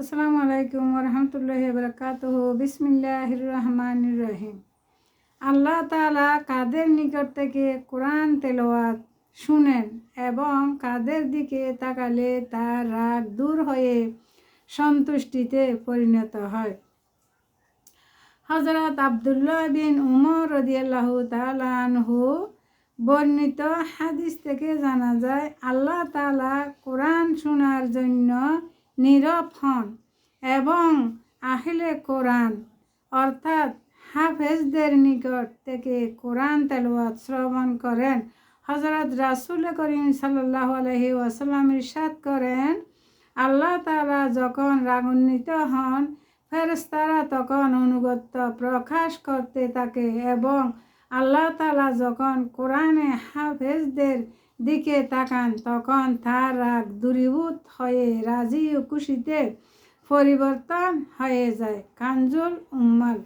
আসসালামু আলাইকুম রহমতুল্লাহ বরকাত বিসমিল্লাহ রহমান রহিম। আল্লাহ তালা কাদের নিকট থেকে কোরআন তেলাওয়াত শুনেন এবং কাদের দিকে তাকালে তার রাগ দূর হয়ে সন্তুষ্টিতে পরিণত হয়। হজরত আবদুল্লাহ বিন উমর রদিয়াল্লাহ তালানহু বর্ণিত হাদিস থেকে জানা যায়, আল্লাহ তালা কোরআন শোনার জন্য নীরব হন এবং আহিলে কোরআন, অর্থাৎ হাফেজদের নিকট থেকে কোরআন তেলওয়াত শ্রবণ করেন। হজরত রাসুল করিম সাল্লাহ আলহি ওয়াসাল্লাম ইরশাদ করেন, আল্লাহ তালা যখন রাগান্বিত হন ফেরেস্তারা তখন অনুগত্য প্রকাশ করতে থাকে এবং আল্লাহ তালা যখন কোরআনে হাফেজদের দিকে তাকান, তখন তার রাগ দূরীভূত হয়ে রাজি ও খুশিতে পরিবর্তন হয়ে যায়। কাঞ্জুল উম্মাল।